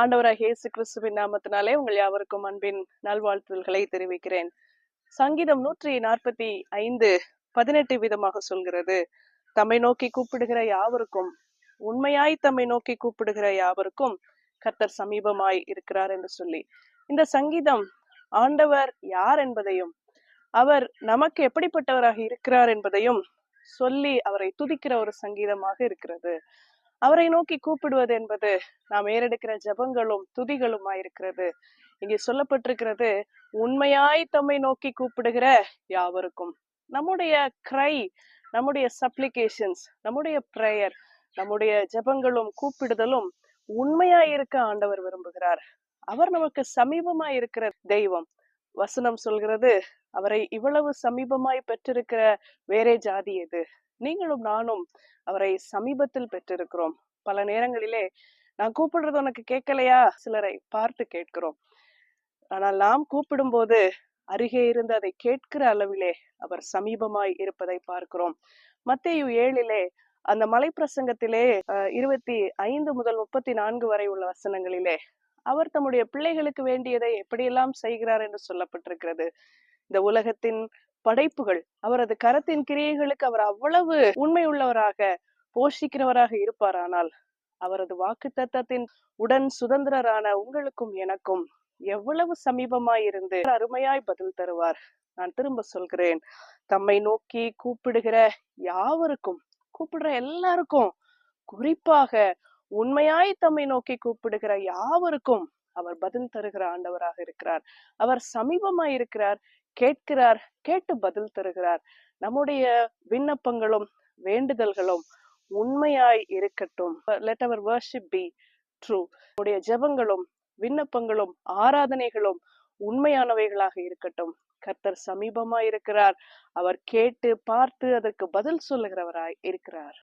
ஆண்டவராக இயேசு கிறிஸ்துவின் நாமத்தினாலே உங்கள் யாவருக்கும் அன்பின் நல்வாழ்த்துதல்களை தெரிவிக்கிறேன். சங்கீதம் நூற்றி நாற்பத்தி ஐந்து பதினெட்டு விதமாக சொல்கிறது. தம்மை நோக்கி கூப்பிடுகிற யாவருக்கும் உண்மையாய் தம்மை நோக்கி கூப்பிடுகிற யாவருக்கும் கர்த்தர் சமீபமாய் இருக்கிறார் என்று சொல்லி. இந்த சங்கீதம் ஆண்டவர் யார் என்பதையும் அவர் நமக்கு எப்படிப்பட்டவராக இருக்கிறார் என்பதையும் சொல்லி அவரை துதிக்கிற ஒரு சங்கீதமாக இருக்கிறது. அவரை நோக்கி கூப்பிடுவது என்பது நாம் ஏறெடுக்கிற ஜபங்களும் துதிகளுமா இருக்கிறது இங்கே சொல்லப்பட்டிருக்கிறது உண்மையாய் தம்மை நோக்கி கூப்பிடுகிற யாவருக்கும்? நம்முடைய கிரை நம்முடைய சப்ளிகேஷன்ஸ் நம்முடைய ப்ரேயர் நம்முடைய ஜபங்களும் கூப்பிடுதலும் உண்மையாய் இருக்க ஆண்டவர் விரும்புகிறார். அவர் நமக்கு சமீபமாய் இருக்கிற தெய்வம். வசனம் சொல்கிறது அவரை இவ்வளவு சமீபமாய் பெற்றிருக்கிற வேறே ஜாதி எது? நீங்களும் நானும் அவரை சமீபத்தில் பெற்றிருக்கிறோம். பல நேரங்களிலே நான் கூப்பிடுறது உனக்கு கேட்கலையா? சிலரை பார்த்து கேட்கிறோம். ஆனால் நாம் கூப்பிடும்போது அருகே இருந்து அதை கேட்கிற அளவிலே அவர் சமீபமாய் இருப்பதை பார்க்கிறோம். மத்தேயு ஏழிலே அந்த மலை பிரசங்கத்திலே இருபத்தி ஐந்து முதல் முப்பத்தி நான்கு வரை உள்ள வசனங்களிலே அவர் தம்முடைய பிள்ளைகளுக்கு வேண்டியதை எப்படியெல்லாம் செய்கிறார்? என்று சொல்லப்பட்டிருக்கிறது. இந்த உலகத்தின் படைப்புகள். அவரது கரத்தின் கிரியைகளுக்கு அவர் அவ்வளவு உண்மை உள்ளவராக போஷிக்கிறவராக இருப்பாரானால் அவரது வாக்கு தத்தத்தின் உடன் சுதந்திரரான உங்களுக்கும் எனக்கும் எவ்வளவு சமீபமாயிருந்து அருமையாய் பதில் தருவார். நான் திரும்ப சொல்கிறேன். தம்மை நோக்கி கூப்பிடுகிற யாவருக்கும் கூப்பிடுற எல்லாருக்கும் குறிப்பாக உண்மையாய் தம்மை நோக்கி கூப்பிடுகிற யாவருக்கும் அவர் பதில் தருகிற ஆண்டவராக இருக்கிறார். அவர் சமீபமாய் இருக்கிறார் கேட்கிறார் கேட்டு பதில் தருகிறார். நம்முடைய விண்ணப்பங்களும் வேண்டுதல்களும் உண்மையாய் இருக்கட்டும். Let our worship be true நம்முடைய ஜெபங்களும் விண்ணப்பங்களும் ஆராதனைகளும் உண்மையானவைகளாக இருக்கட்டும். கர்த்தர் சமீபமாய் இருக்கிறார் அவர் கேட்டு பார்த்து அதற்கு பதில் சொல்லுகிறவராய் இருக்கிறார்.